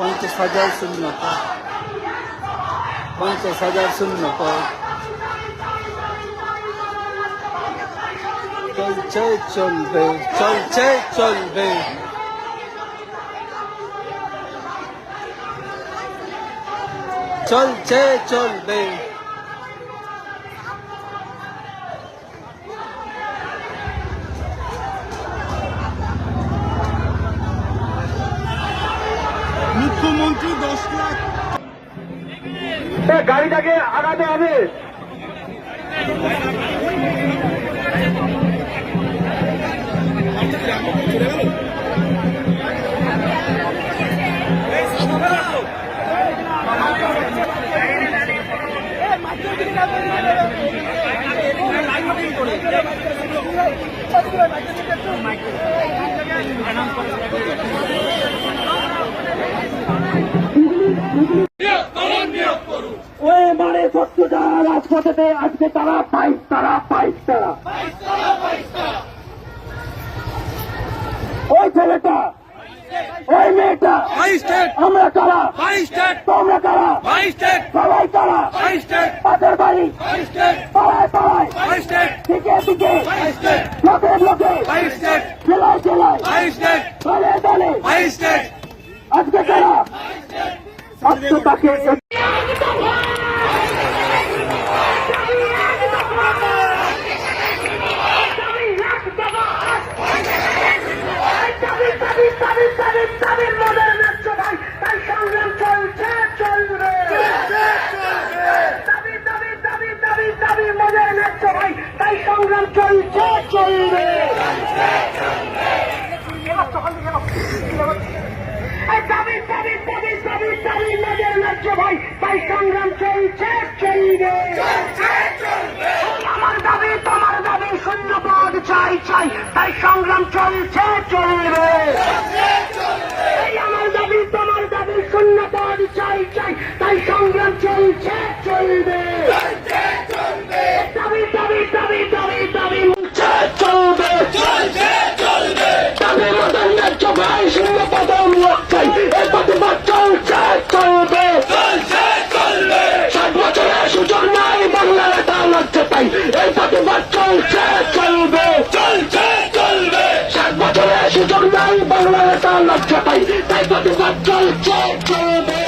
পঞ্চাশ হাজার শূন্য পঞ্চাশ হাজার শূন্য চলছে চলবে চলছে চলবে। চলছে চলবে। গাড়িটাকে আগাতে হবে। রাজপথেতে আজকে তারা পাইপ তারা পাইপ তারা ওই ছেলেটা ওই মেয়েটা আমরা কারা তোমরা কারা সবাই কারা তাদের বাড়ি পাড়ায় পাড়ায় দিকে দিকে ব্লকে ব্লকে জেলায় জেলায় দলে দলে আজকে তারা সত্যতাকে তাই সংগ্রাম চলছে চলবে দাবি দাবি দাবি দাবি দাবি নজর ন্যায্য ভাই তাই সংগ্রাম চলছে চলবে আমার দাবি, তোমার দাবি শূন্য পদ চাই চাই। তাই সংগ্রাম চলছে। তা লজ্জা পাই তাই প্রতিবাদ চলছে চলবে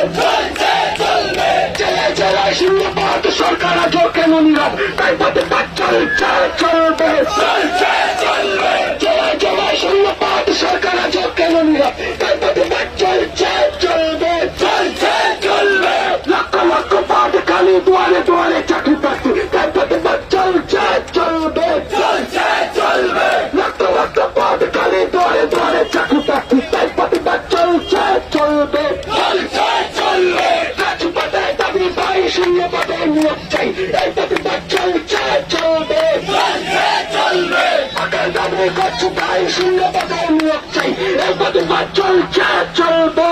জেলায় জেলায় শূন্যপাত সরকার আজও কেন নীরব তাই প্রতিবাদ চলছে চলবে জেলায় জেলায় শূন্যপাত সরকার আজও কেন নীরব তাই চাই, এই প্রতিবাদ চলছে চলবে। চলছে চলবে। আকার দাবি করছে, তাই শূন্য পদে নিয়োগ চাই, এই প্রতিবাদ চলছে চলবে।